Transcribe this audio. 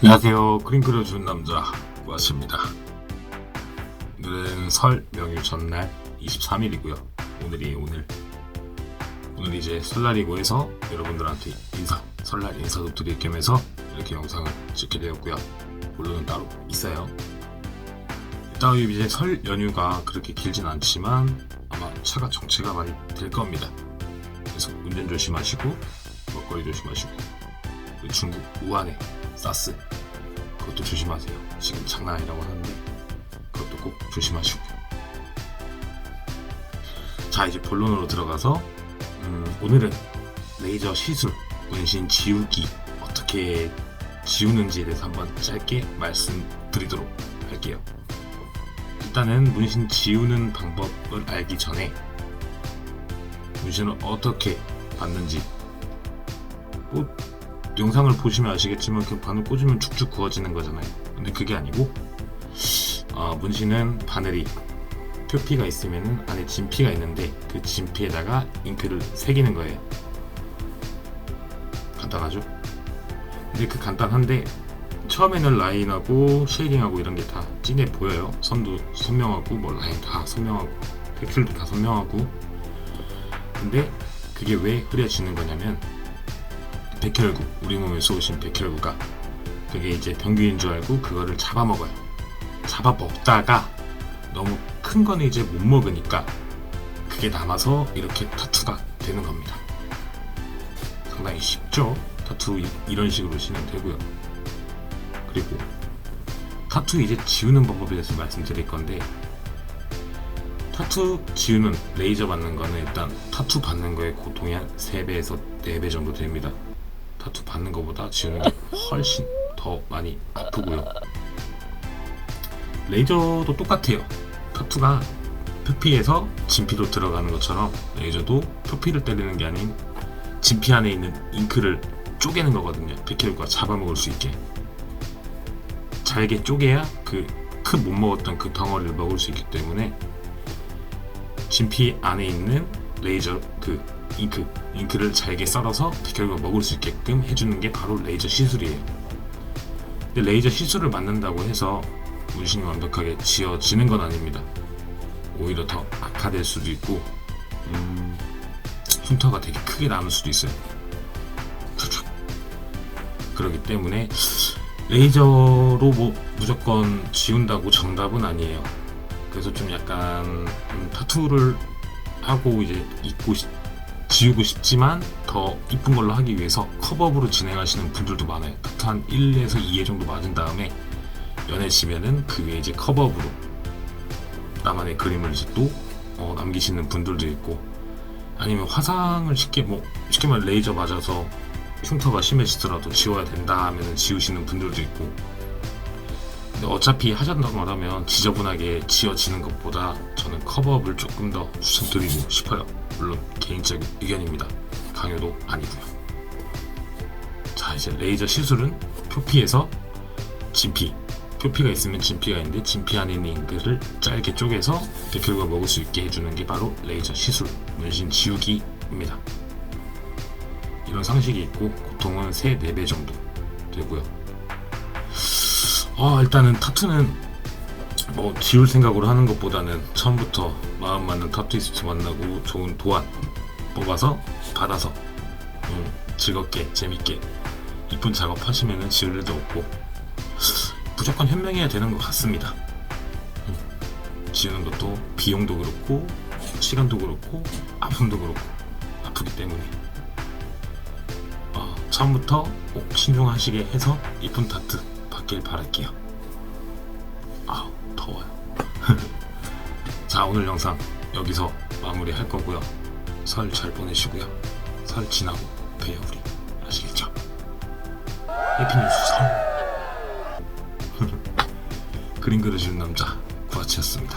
안녕하세요. 그림 그려주는 남자 구아씨입니다. 오늘은 설 명일 전날 23일이고요. 오늘이 오늘 오늘 이제 설날이고 해서 여러분들한테 인사 설날 인사도 드릴 겸 해서 이렇게 영상을 찍게 되었고요. 물론 따로 있어요. 일단 이제 설 연휴가 그렇게 길진 않지만 아마 차가 정체가 많이 될 겁니다. 그래서 운전 조심하시고 먹거리 조심하시고 중국 우한에 사스 그것도 조심하세요. 지금 장난 아니라고 하는데 그것도 꼭 조심하시고. 자 이제 본론으로 들어가서 음, 오늘은 레이저 시술 문신 지우기 어떻게 지우는지에 대해서 한번 짧게 말씀드리도록 할게요. 일단은 문신 지우는 방법을 알기 전에 문신을 어떻게 받는지 뭐 영상을 보시면 아시겠지만 그 바늘 꽂으면 축축 구워지는 거잖아요. 근데 그게 아니고 어, 문신은 바늘이 표피가 있으면 안에 진피가 있는데 그 진피에다가 잉크를 새기는 거예요. 간단하죠? 근데 그 간단한데 처음에는 라인하고 쉐이딩하고 이런 게 다 진해 보여요. 선도 선명하고 뭐 라인 다 선명하고 텍스처도 다 선명하고 근데 그게 왜 흐려지는 거냐면 백혈구 우리 몸에 쏘신 백혈구가 그게 이제 병균인 줄 알고 그거를 잡아먹어요. 잡아먹다가 너무 큰 거는 이제 못 먹으니까 그게 남아서 이렇게 타투가 되는 겁니다. 상당히 쉽죠? 타투 이- 이런 식으로 진행되고요. 그리고 타투 이제 지우는 방법에 대해서 말씀드릴 건데 타투 지우는 레이저 받는 거는 일단 타투 받는 거의 고통이 한 3배에서 4배 정도 됩니다. 타투 받는 것보다 지우는 게 훨씬 더 많이 아프고요. 레이저도 똑같아요. 타투가 표피에서 진피로 들어가는 것처럼 레이저도 표피를 때리는 게 아닌 진피 안에 있는 잉크를 쪼개는 거거든요. 백혈구가 잡아먹을 수 있게. 잘게 쪼개야 그큰못 먹었던 그 덩어리를 먹을 수 있기 때문에 진피 안에 있는 레이저 그 잉크 잉크를 잘게 썰어서 백혈구가 먹을 수 있게끔 해주는 게 바로 레이저 시술이에요. 근데 레이저 시술을 맞는다고 해서 문신이 완벽하게 지어지는 건 아닙니다. 오히려 더 악화될 수도 있고 음, 흉터가 되게 크게 남을 수도 있어요. 그렇기 때문에 레이저로 뭐 무조건 지운다고 정답은 아니에요. 그래서 좀 약간 음, 타투를 하고 이제 입고 싶- 지우고 싶지만 더 이쁜 걸로 하기 위해서 컵업으로 진행하시는 분들도 많아요. 한 1에서 2회 정도 맞은 다음에 연해지면은 그 위에 이제 컵업으로 나만의 그림을 이제 또 어, 남기시는 분들도 있고 아니면 화상을 쉽게 뭐 쉽게 말해 레이저 맞아서 흉터가 심해지더라도 지워야 된다 하면은 지우시는 분들도 있고 어차피 하셨다고 말하면 지저분하게 지워지는 것보다 저는 커버업을 조금 더 추천드리고 싶어요. 물론 개인적인 의견입니다. 강요도 아니고요. 자 이제 레이저 시술은 표피에서 진피 표피가 있으면 진피가 있는데 진피 안에 있는 잉크를 짧게 쪼개서 백혈구가 먹을 수 있게 해주는 게 바로 레이저 시술 문신 지우기입니다. 이런 상식이 있고 고통은 3, 4배 정도 되고요. 아 일단은 타투는 뭐 지울 생각으로 하는 것보다는 처음부터 마음 맞는 타투이스트 만나고 좋은 도안 뽑아서 받아서 음, 즐겁게 재밌게 이쁜 작업 하시면은 지울 일도 없고 무조건 현명해야 되는 것 같습니다. 음, 지우는 것도 비용도 그렇고 시간도 그렇고 아픔도 그렇고 아프기 때문에 어, 처음부터 꼭 신중하시게 해서 이쁜 타투 받길 바랄게요. 아우 더워요. 자 오늘 영상 여기서 마무리할 거고요. 설 잘 보내시고요. 설 지나고 봬요 우리 아시겠죠? 해피뉴스 설. 그림 그려주는 남자 구아치였습니다.